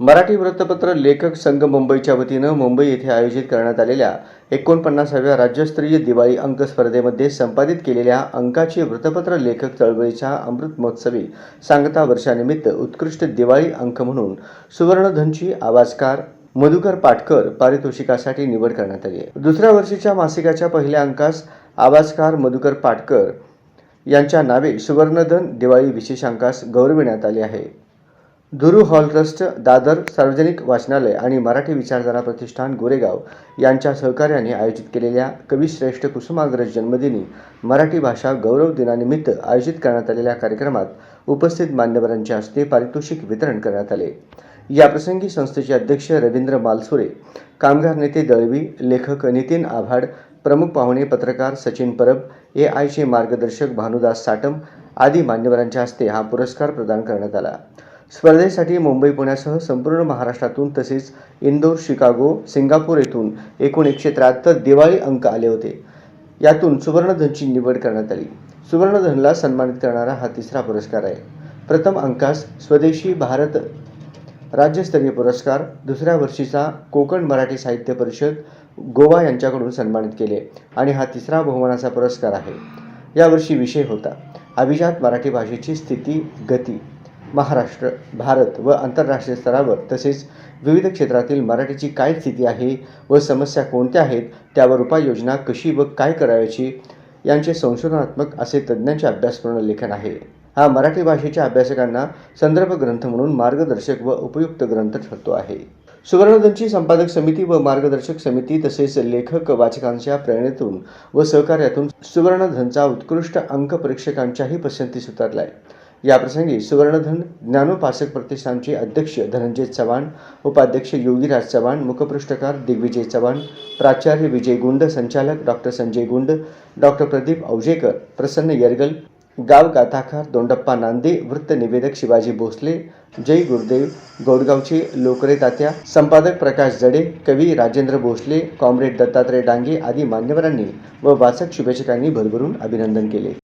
मराठी वृत्तपत्र लेखक संघ मुंबईच्या वतीनं मुंबई येथे आयोजित करण्यात आलेल्या एकोणपन्नासाव्या राज्यस्तरीय दिवाळी अंक स्पर्धेमध्ये संपादित केलेल्या अंकाची वृत्तपत्र लेखक चळवळीच्या अमृत महोत्सवी सांगता वर्षानिमित्त उत्कृष्ट दिवाळी अंक म्हणून सुवर्णधनची आवाजकार मधुकर पाटकर पारितोषिकासाठी निवड करण्यात आली आहे. दुसऱ्या वर्षीच्या मासिकाच्या पहिल्या अंकास आवाजकार मधुकर पाटकर यांच्या नावे सुवर्णधन दिवाळी विशेषांकास गौरविण्यात आले आहे. धुरू हॉल ट्रस्ट दादर सार्वजनिक वाचनालय आणि मराठी विचारधारा प्रतिष्ठान गोरेगाव यांच्या सहकार्याने आयोजित केलेल्या कविश्रेष्ठ कुसुमाग्रज जन्मदिनी मराठी भाषा गौरव दिनानिमित्त आयोजित करण्यात आलेल्या कार्यक्रमात उपस्थित मान्यवरांच्या हस्ते पारितोषिक वितरण करण्यात आले. याप्रसंगी संस्थेचे अध्यक्ष रवींद्र मालसुरे कामगार नेते दळवी लेखक नितीन आव्हाड प्रमुख पाहुणे पत्रकार सचिन परब ए आयचे मार्गदर्शक भानुदास साटम आदी मान्यवरांच्या हस्ते हा पुरस्कार प्रदान करण्यात आला. स्पर्धेसाठी मुंबई पुण्यासह संपूर्ण महाराष्ट्रातून तसेच इंदोर शिकागो सिंगापूर येथून एकूण एकशे त्र्याहत्तर दिवाळी अंक आले होते. यातून सुवर्णधनची निवड करण्यात आली. सुवर्णधनला सन्मानित करणारा हा तिसरा पुरस्कार आहे. प्रथम अंकास स्वदेशी भारत राज्यस्तरीय पुरस्कार दुसऱ्या वर्षीचा कोकण मराठी साहित्य परिषद गोवा यांच्याकडून सन्मानित केले आणि हा तिसरा बहुमानाचा पुरस्कार आहे. यावर्षी विषय होता. अभिजात मराठी भाषेची स्थिती गती महाराष्ट्र भारत व आंतरराष्ट्रीय स्तरावर तसेच विविध क्षेत्रातील मराठीची काय स्थिती आहे व समस्या कोणत्या आहेत त्यावर उपाययोजना कशी व काय करायची यांचे संशोधनात्मक असे तज्ज्ञांचे अभ्यासपूर्ण लेखन आहे. हा मराठी भाषेच्या अभ्यासकांना संदर्भ ग्रंथ म्हणून मार्गदर्शक व उपयुक्त ग्रंथ ठरतो आहे. सुवर्णधनची संपादक समिती व मार्गदर्शक समिती तसेच लेखक वाचकांच्या प्रेरणेतून व सहकार्यातून सुवर्णधनचा उत्कृष्ट अंक परीक्षकांच्याही पसंतीस आहे याप्रसंगी सुवर्णधन ज्ञानोपासक प्रतिष्ठानचे अध्यक्ष धनंजय चव्हाण उपाध्यक्ष योगीराज चव्हाण मुखपृष्ठकार दिग्विजय चव्हाण प्राचार्य विजय गुंड संचालक डॉक्टर संजय गुंड डॉक्टर प्रदीप औजेकर प्रसन्न येरगल गाव गाथाकार दोंडप्पा नांदे वृत्त निवेदक शिवाजी भोसले जय गुरुदेव गोडगावचे लोकरे तात्या संपादक प्रकाश जडे कवी राजेंद्र भोसले कॉम्रेड दत्तात्रय डांगे आदी मान्यवरांनी व वाचक शुभेच्छकांनी भरभरून अभिनंदन केले.